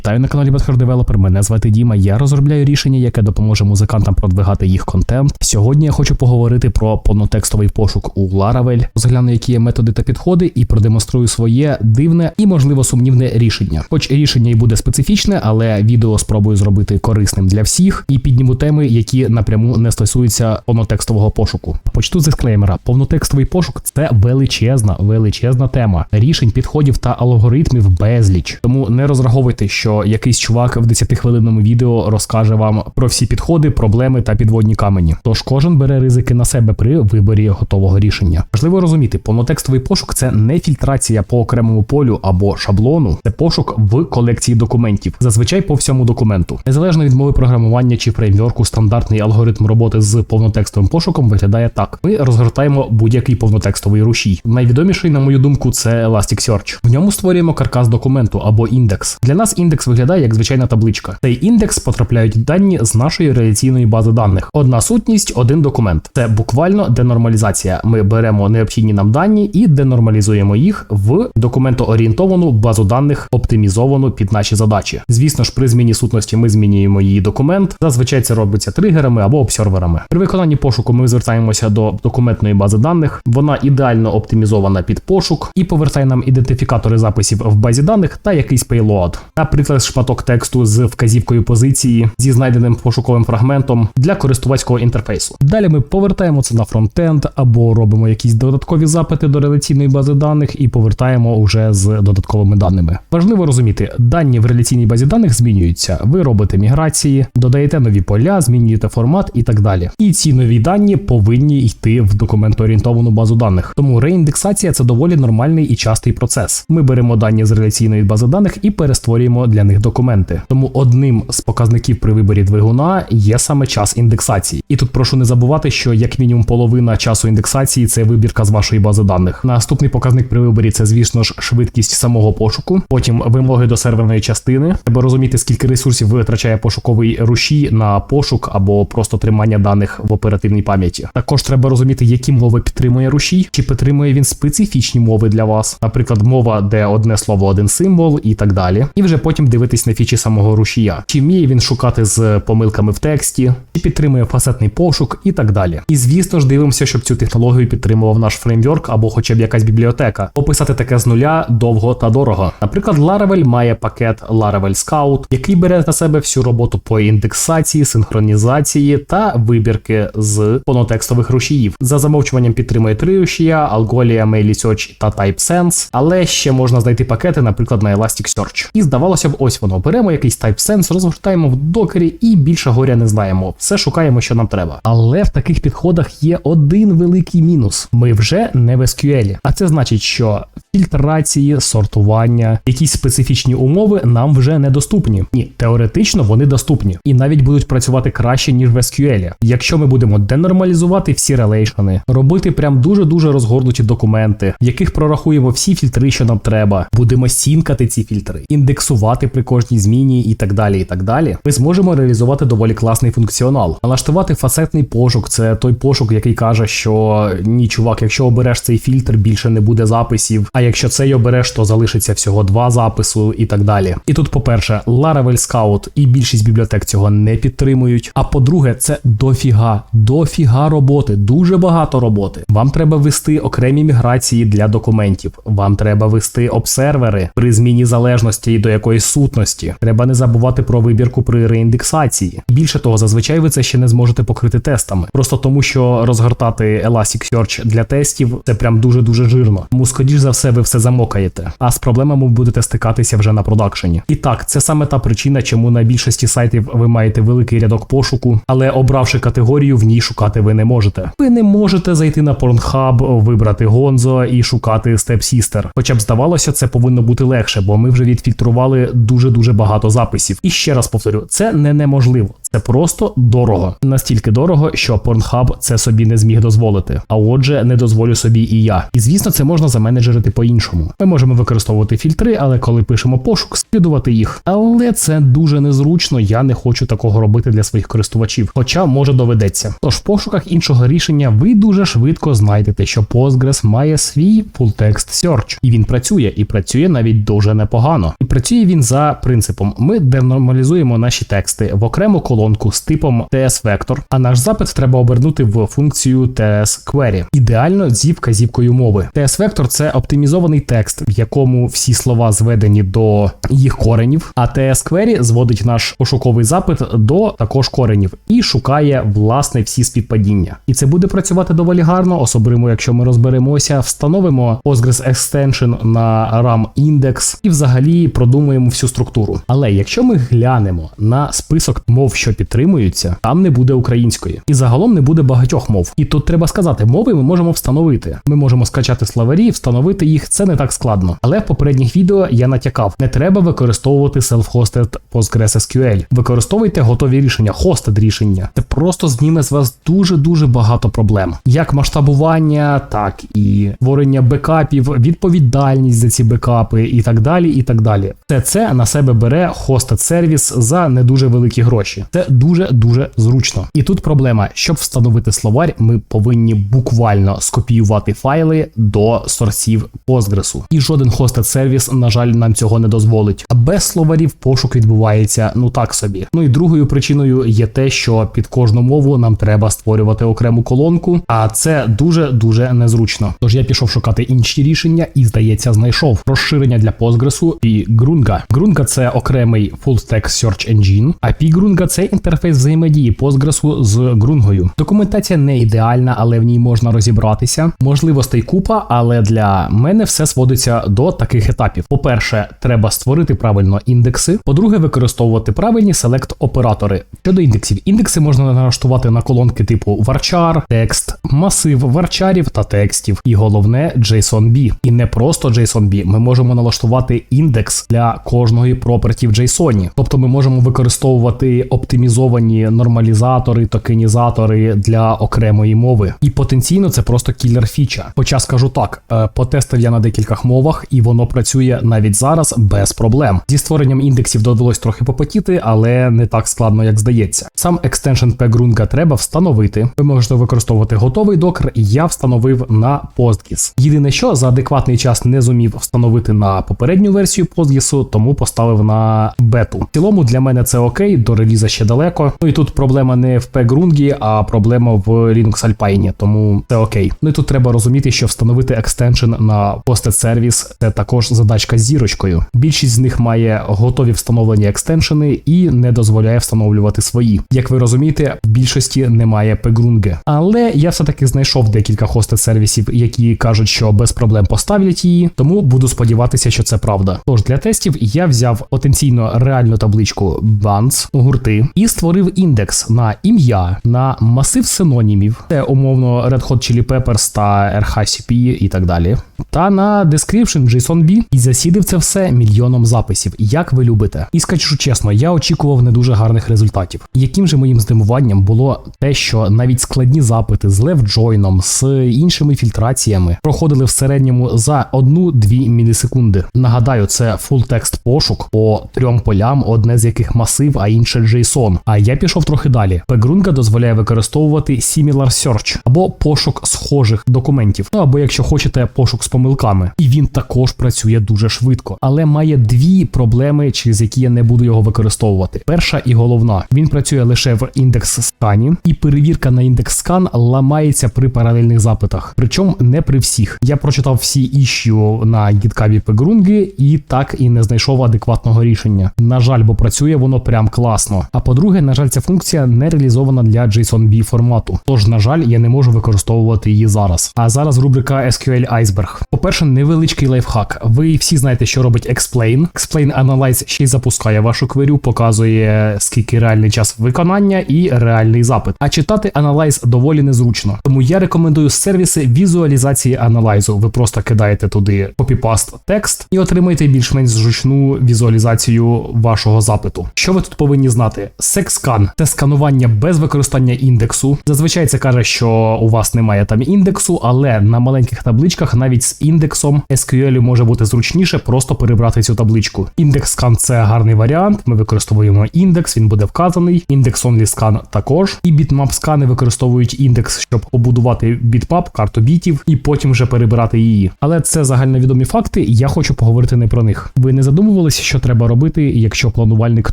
Вітаю на каналі Bether Developer, Мене звати Діма. Я розробляю рішення, яке допоможе музикантам продвигати їх контент. Сьогодні я хочу поговорити про повнотекстовий пошук у Laravel, розгляну, які є методи та підходи, і продемонструю своє дивне і можливо сумнівне рішення. Хоч рішення і буде специфічне, але відео спробую зробити корисним для всіх і підніму теми, які напряму не стосуються повнотекстового пошуку. Почну з дисклеймера. Повнотекстовий пошук це величезна, величезна тема рішень, підходів та алгоритмів безліч. Тому не розраховуйте, що якийсь чувак в 10-хвилинному відео розкаже вам про всі підходи, проблеми та підводні камені. Тож кожен бере ризики на себе при виборі готового рішення. Важливо розуміти, повнотекстовий пошук це не фільтрація по окремому полю або шаблону, це пошук в колекції документів, зазвичай по всьому документу. Незалежно від мови програмування чи фреймворку, стандартний алгоритм роботи з повнотекстовим пошуком виглядає так: ми розгортаємо будь-який повнотекстовий рушій. Найвідоміший, на мою думку, це Elasticsearch. В ньому створюємо каркас документу або індекс. Для нас індекс виглядає як звичайна табличка. Цей індекс потрапляють дані з нашої реляційної бази даних. Одна сутність, один документ. Це буквально денормалізація. Ми беремо необхідні нам дані і денормалізуємо їх в документоорієнтовану базу даних, оптимізовану під наші задачі. Звісно ж, при зміні сутності ми змінюємо її документ. Зазвичай це робиться тригерами або обсерверами. При виконанні пошуку ми звертаємося до документної бази даних. Вона ідеально оптимізована під пошук і повертає нам ідентифікатори записів в базі даних та якийсь payload. Наприклад, шматок тексту з вказівкою позиції зі знайденим пошуковим фрагментом для користувацького інтерфейсу. Далі ми повертаємо це на фронтенд або робимо якісь додаткові запити до реляційної бази даних і повертаємо уже з додатковими даними. Важливо розуміти, дані в реляційній базі даних змінюються. Ви робите міграції, додаєте нові поля, змінюєте формат і так далі. І ці нові дані повинні йти в документоорієнтовану базу даних. Тому реіндексація це доволі нормальний і частий процес. Ми беремо дані з реляційної бази даних і перестворюємо для них документи. Тому одним з показників при виборі двигуна є саме час індексації. І тут прошу не забувати, що як мінімум половина часу індексації це вибірка з вашої бази даних. Наступний показник при виборі це, звісно ж, швидкість самого пошуку, потім вимоги до серверної частини. Треба розуміти, скільки ресурсів витрачає пошуковий рушій на пошук або просто тримання даних в оперативній пам'яті. Також треба розуміти, які мови підтримує рушій, чи підтримує він специфічні мови для вас, наприклад, мова, де одне слово, один символ і так далі. І вже потім дивитись на фічі самого рушія, чи вміє він шукати з помилками в тексті, чи підтримує фасетний пошук і так далі. І звісно ж дивимося, щоб цю технологію підтримував наш фреймворк або хоча б якась бібліотека. Описати таке з нуля довго та дорого. Наприклад, Laravel має пакет Laravel Scout, який бере на себе всю роботу по індексації, синхронізації та вибірки з повнотекстових рушіїв. За замовчуванням підтримує три рушія, Algolia, MailySearch та TypeSense, але ще можна знайти пакети, наприклад, на Elasticsearch. І здавалося б, ось воно. Беремо якийсь TypeSense, розгортаємо в докері і більше горя не знаємо. Все шукаємо, що нам треба. Але в таких підходах є один великий мінус: ми вже не в SQL. А це значить, що фільтрації, сортування, якісь специфічні умови нам вже недоступні. Ні, теоретично вони доступні і навіть будуть працювати краще ніж в SQL. Якщо ми будемо денормалізувати всі релейшени, робити прям дуже дуже розгорнуті документи, в яких прорахуємо всі фільтри, що нам треба, будемо сінкати ці фільтри, індексувати при кожній зміні і так далі. І так далі. Ми зможемо реалізувати доволі класний функціонал. Налаштувати фасетний пошук це той пошук, який каже, що ні, чувак, якщо обереш цей фільтр, більше не буде записів. А якщо цей обереш, то залишиться всього два запису і так далі. І тут, по-перше, Laravel Scout і більшість бібліотек цього не підтримують. А по-друге, це дофіга, дофіга роботи, дуже багато роботи. Вам треба ввести окремі міграції для документів. Вам треба ввести обсервери при зміні залежності до якоїсь сутності. Треба не забувати про вибірку при реіндексації. Більше того, зазвичай ви це ще не зможете покрити тестами, просто тому що розгортати Elasticsearch для тестів це прям дуже дуже жирно. Тому скоріш за все ви все замокаєте. А з проблемами будете стикатися вже на продакшені. І так, це саме та причина, чому на більшості сайтів ви маєте великий рядок пошуку, але обравши категорію, в ній шукати ви не можете. Ви не можете зайти на Pornhub, вибрати Гонзо і шукати Step Sister. Хоча б здавалося, це повинно бути легше, бо ми вже відфільтрували дуже дуже багато записів. І ще раз повторю, це не неможливо, Це просто дорого. Настільки дорого, що Pornhub це собі не зміг дозволити. А отже, не дозволю собі і я. І звісно, це можна заменеджерити по-іншому. Ми можемо використовувати фільтри, але коли пишемо пошук, скидувати їх. Але це дуже незручно. Я не хочу такого робити для своїх користувачів. Хоча може доведеться. Тож в пошуках іншого рішення ви дуже швидко знайдете, що Postgres має свій full text search. і він працює, і працює навіть дуже непогано. І працює він за принципом: ми денормалізуємо наші тексти в окрему колонку з типом TS-Vector, а наш запит треба обернути в функцію TS-Query. Ідеально зі вказівкою мови. TS-Vector – це оптимізований текст, в якому всі слова зведені до їх коренів, а TS-Query зводить наш пошуковий запит до також коренів і шукає власне всі співпадіння. І це буде працювати доволі гарно, особливо якщо ми розберемося, встановимо Postgres Extension на RAM індекс і взагалі продумуємо всю структуру. Але якщо ми глянемо на список мов, що підтримуються, там не буде української, і загалом не буде багатьох мов. І тут треба сказати, мови ми можемо встановити. Ми можемо скачати словарі, встановити їх. Це не так складно. Але в попередніх відео я натякав: не треба використовувати self-hosted PostgreSQL. Використовуйте готові рішення, hosted рішення. Це просто зніме з вас дуже дуже багато проблем, як масштабування, так і створення бекапів, відповідальність за ці бекапи і так далі. І так далі. Все це на себе бере hosted сервіс за не дуже великі гроші. Це дуже дуже зручно. І тут проблема, щоб встановити словарь, ми повинні буквально скопіювати файли до сорсів Postgres. І жоден hosted сервіс, на жаль, нам цього не дозволить. А без словарів пошук відбувається ну так собі. Ну і другою причиною є те, що під кожну мову нам треба створювати окрему колонку, а це дуже дуже незручно. Тож я пішов шукати інші рішення і, здається, знайшов розширення для Postgres і Grunga. Grunga – це окремий full-stack search engine, а PGrunga – це інтерфейс взаємодії Postgres з Грунгою. Документація не ідеальна, але в ній можна розібратися. Можливостей купа, але для мене все сводиться до таких етапів. По-перше, треба створити правильно індекси. По-друге, використовувати правильні селект-оператори. Щодо індексів, індекси можна налаштувати на колонки типу varchar, текст, масив варчарів та текстів. І головне JSON-B. І не просто JSON-B. Ми можемо налаштувати індекс для кожної проперті в JSON. Тобто ми можемо використовувати оптимізовані нормалізатори, токенізатори для окремої мови. І потенційно це просто кілер фіча. Хоча скажу так, е, потестив я на декількох мовах, і воно працює навіть зараз без проблем. Зі створенням індексів довелось трохи попотіти, але не так складно, як здається. Сам екстеншн pgrunga треба встановити. Ви можете використовувати готовий докер, і я встановив на Postgres. Єдине, що за адекватний час не зумів встановити на попередню версію Postgres, тому поставив на бету. В цілому для мене це окей, до реліза ще далеко. Ну і тут проблема не в pgrungi, а проблема в Linux Alpine, тому це окей. Ну і тут треба розуміти, що встановити екстеншн на Posted Service – це також задачка з зірочкою. Більшість з них має готові встановлені екстеншени і не дозволяє встановлювати свої. Як ви розумієте, в більшості немає pgrungi. Але я все-таки знайшов декілька хостед сервісів, які кажуть, що без проблем поставлять її, тому буду сподіватися, що це правда. Тож для тестів я взяв потенційно реальну табличку Bands, гурти і створив індекс на ім'я, на масив синонімів, це умовно Red Hot Chili Peppers та RHCP і так далі. Та на description JSON-B і засідив це все мільйоном записів, як ви любите. І скажу чесно, я очікував не дуже гарних результатів. Яким же моїм здивуванням було те, що навіть складні запити з левджойном, з іншими фільтраціями проходили в середньому за 1-2 мілісекунди. Нагадаю, це full текст пошук по трьом полям, одне з яких масив, а інше JSON. А я пішов трохи далі. Pgrunga дозволяє використовувати Similar Search або пошук схожих документів. Ну або якщо хочете, пошук з помилками. І він також працює дуже швидко, але має дві проблеми, через які я не буду його використовувати. Перша і головна: він працює лише в індекс скані, і перевірка на індекс скан ламається при паралельних запитах. Причому не при всіх. Я прочитав всі іщу на GitHub Pgrungi і так і не знайшов адекватного рішення. На жаль, бо працює воно прям класно. А по-друге, на жаль, ця функція не реалізована для JSON-B формату. Тож, на жаль, я не можу використовувати її зараз. А зараз рубрика SQL Iceberg. По-перше, невеличкий лайфхак. Ви всі знаєте, що робить Explain. Explain Analyze ще й запускає вашу кверю, показує скільки реальний час виконання і реальний запит. А читати Analyze доволі незручно. Тому я рекомендую сервіси візуалізації аналайзу. Ви просто кидаєте туди копіпаст текст і отримаєте більш-менш зручну візуалізацію вашого запиту. Що ви тут повинні знати? Sexscan – це сканування без використання індексу. Зазвичай це каже, що у вас немає там індексу, але на маленьких табличках навіть з індексом SQL може бути зручніше просто перебрати цю табличку. Індекс скан це гарний варіант. Ми використовуємо індекс, він буде вказаний. Індекс only scan також. І бітмап скани використовують індекс, щоб побудувати бітмап, карту бітів, і потім вже перебирати її. Але це загальновідомі факти. Я хочу поговорити не про них. Ви не задумувалися, що треба робити, якщо планувальник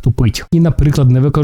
тупить, і, наприклад, не використовує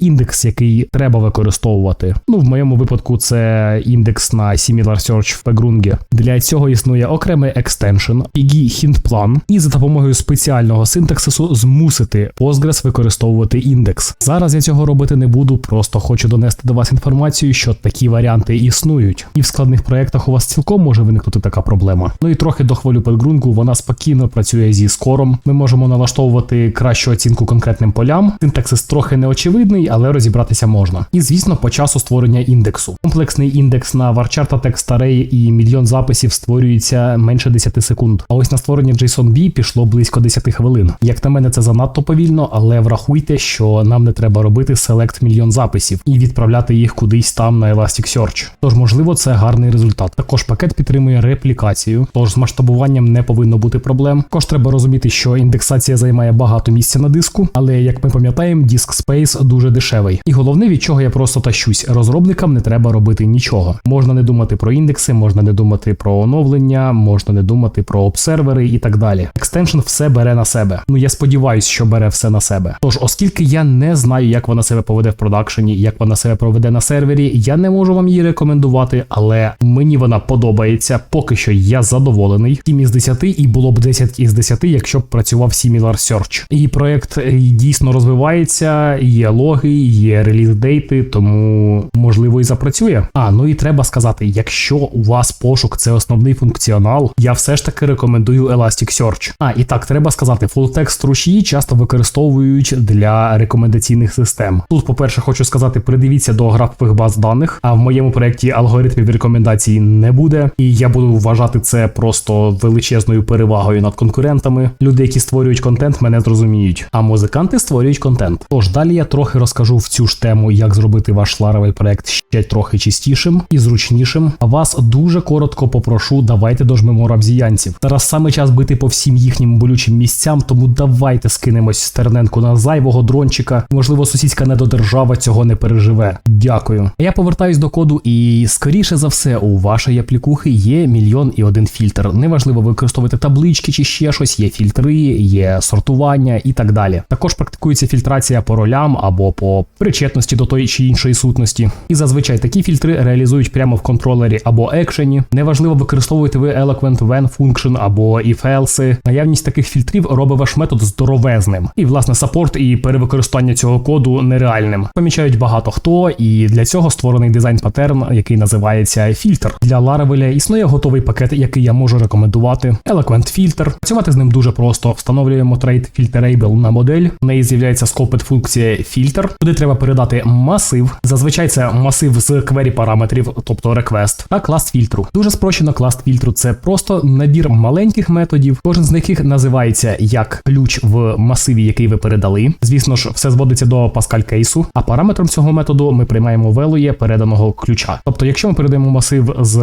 індекс, який треба використовувати. Ну, в моєму випадку це індекс на Similar Search в Pgrunge. Для цього існує окремий екстеншн, PG Hintplan, і за допомогою спеціального синтаксису змусити Postgres використовувати індекс. Зараз я цього робити не буду, просто хочу донести до вас інформацію, що такі варіанти існують, і в складних проєктах у вас цілком може виникнути така проблема. Ну і трохи дохвалю Pgrungu, вона спокійно працює зі скором. Ми можемо налаштовувати кращу оцінку конкретним полям. Синтаксис трохи неочевидний, але розібратися можна. І звісно, по часу створення індексу. Комплексний індекс на varchar та text array і мільйон записів створюється менше 10 секунд. А ось на створення JSON-B пішло близько 10 хвилин. Як на мене, це занадто повільно, але врахуйте, що нам не треба робити селект мільйон записів і відправляти їх кудись там на Elasticsearch. Тож, можливо, це гарний результат. Також пакет підтримує реплікацію, тож з масштабуванням не повинно бути проблем. Також треба розуміти, що індексація займає багато місця на диску, але як ми пам'ятаємо, диск Space дуже дешевий. І головне, від чого я просто тащусь. Розробникам не треба робити нічого. Можна не думати про індекси, можна не думати про оновлення, можна не думати про обсервери і так далі. Екстеншн все бере на себе. Ну я сподіваюся, що бере все на себе. Тож, оскільки я не знаю, як вона себе поведе в продакшені, як вона себе проведе на сервері, я не можу вам її рекомендувати, але мені вона подобається. Поки що я задоволений. 7 із 10 і було б 10 із 10, якщо б працював Similar Search. І проект е, дійсно розвивається, є логи, є реліз дейти, тому можливо і запрацює. А ну і треба сказати, якщо у вас пошук це основний функціонал, я все ж таки рекомендую Elasticsearch. А і так треба сказати, full-text рушії часто використовують для рекомендаційних систем. Тут, по-перше, хочу сказати, придивіться до графових баз даних. А в моєму проєкті алгоритмів рекомендацій не буде, і я буду вважати це просто величезною перевагою над конкурентами. Люди, які створюють контент, мене зрозуміють. А музиканти створюють контент. Тож далі я трохи розкажу в цю ж тему, як зробити ваш Laravel проект ще трохи чистішим і зручнішим. А вас дуже коротко попрошу, давайте дожмемо рабзіянців. Зараз саме час бити по всім їхнім болючим місцям, тому давайте скинемось стерненку на зайвого дрончика. Можливо, сусідська недодержава цього не переживе. Дякую. Я повертаюсь до коду, і скоріше за все, у вашої аплікухи є мільйон і один фільтр. Неважливо використовувати таблички чи ще щось, є фільтри, є сортування і так далі. Також практикується фільтрація по ролям або по причетності до тої чи іншої сутності. І зазвичай такі фільтри реалізують прямо в контролері або екшені. Неважливо, використовуєте ви Eloquent when function або if-else. Наявність таких фільтрів робить ваш метод здоровезним. І власне саппорт і перевикористання цього коду нереальним. Помічають багато хто, і для цього створений дизайн патерн, який називається фільтр. Для Laravel існує готовий пакет, який я можу рекомендувати. Eloquent Filter. Працювати з ним дуже просто. Встановлюємо trait filterable на модель. В неї з'являється scoped функція filter. Туди треба передати масив. Зазвичай це масив з query параметрів, тобто request, та клас фільтру. Дуже спрощено клас фільтру. Це просто набір маленьких методів. Кожен з яких називається як ключ в масиві, який ви передали. Звісно ж, все зводиться до Pascal кейсу. А параметром цього методу ми приймаємо value переданого ключа. Тобто, якщо ми передаємо масив з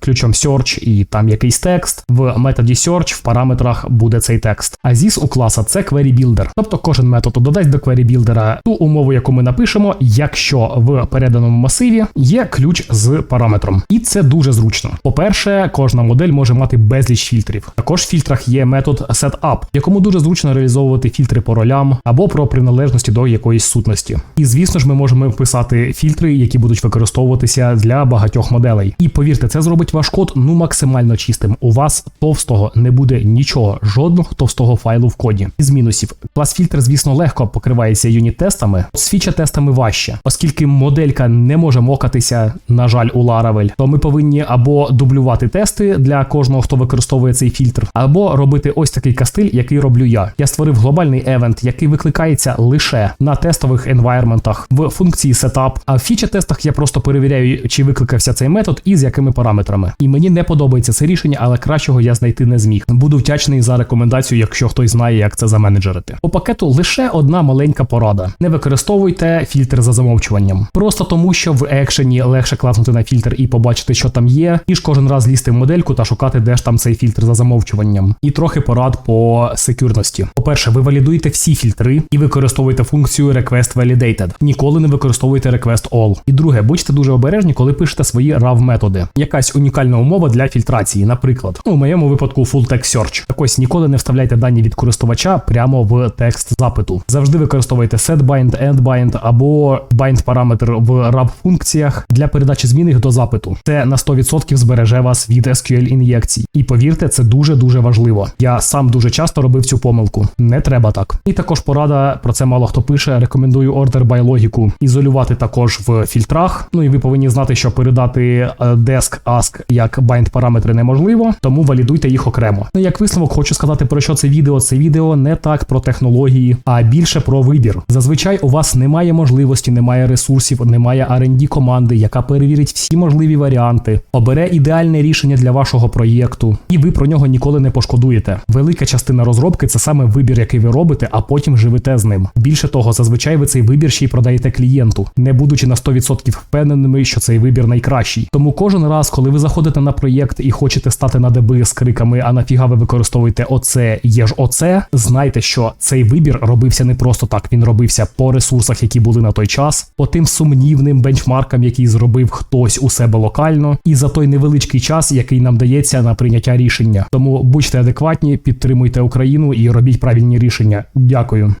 ключом search і там якийсь текст, в методі search в параметрах буде цей текст. А ZIS у класа це query builder. Тобто кожен метод додасть до query builder ту умову, яку ми напишемо, якщо в переданому масиві є ключ з параметром. І це дуже зручно. По-перше, кожна модель може мати безліч фільтрів. Також в фільтрах є метод setup, якому дуже зручно реалізовувати фільтри по ролям або про приналежності до якоїсь сутності. І звісно ж, ми можемо писати фільтри, які будуть використовуватися для багатьох моделей. І повірте, це зробить ваш код ну максимально чистим. У вас товстого не буде нічого, жодного товстого файлу в коді. Із мінусів, клас фільтр, звісно, легко покривається юніт-тестами, з фіча-тестами важче, оскільки моделька не може мокатися, на жаль, у Laravel, то ми повинні або дублювати тести для кожного, хто використовує цей фільтр, або робити ось такий кастиль, який роблю я. Я створив глобальний евент, який викликається лише на тестових енвайрментах в функції setup, а в фіча-тестах я просто перевіряю, чи викликався цей метод і з якими параметрами. І мені не подобається це рішення, але кращого я знайти не зміг. Буду вдячний за рекомендацію, якщо хтось знає, як це заменеджерити. По пакету лише одна маленька порада. Не використовуйте фільтр за замовчуванням. Просто тому, що в екшені легше класнути на фільтр і побачити, що там є, ніж кожен раз лізти в модельку та шукати, де ж там цей фільтр за замовчуванням. І трохи порад по секюрності. По-перше, ви валідуєте всі фільтри і використовуєте функцію Request Validated. Ніколи не використовуйте Request All. І друге, будьте дуже обережні, коли пишете свої RAW методи. Якась унікальна умова для фільтрації, наприклад, ну, у моєму випадку Full Text Search. Так ось ніколи не вставляйте дані від користувача прямо в текст запиту. Завжди використовуйте setBind, endBind або bind параметр в RAW функціях для передачі змін їх до запиту. Це на 100% збереже вас від SQL ін'єкцій. І повірте, це дуже дуже важливо. Я сам дуже часто робив цю помилку. Не треба так. І також порада про це мало хто пише. Рекомендую order by логіку ізолювати також в фільтрах. Ну і ви повинні знати, що передати е, desk ask як bind параметри неможливо, тому валідуйте їх окремо. Ну як висновок, хочу сказати про що це відео. Це відео не так про технології, а більше про вибір. Зазвичай у вас немає можливості, немає ресурсів, немає R&D команди, яка перевірить всі можливі варіанти, обере ідеальне рішення для вашого проєкту, і ви про нього ніколи не пошкодуєте. Велика частина розробки це саме вибір, який ви робите, а потім живете з ним. Більше того, зазвичай ви цей вибір ще й продаєте клієнту, не будучи на 100% впевненими, що цей вибір найкращий. Тому кожен раз, коли ви заходите на проєкт і хочете стати на деби з криками, а нафіга ви використовуєте оце, є ж оце, знайте, що цей вибір робився не просто так. Він робився по ресурсах, які були на той час, по тим сумнівним бенчмаркам, які зробив хтось у себе локально, і за той невеличкий час, який нам дається на прийняття рішення. Тому будьте адекватні, підтримуйте Україну і робіть правильні рішення. Дякую.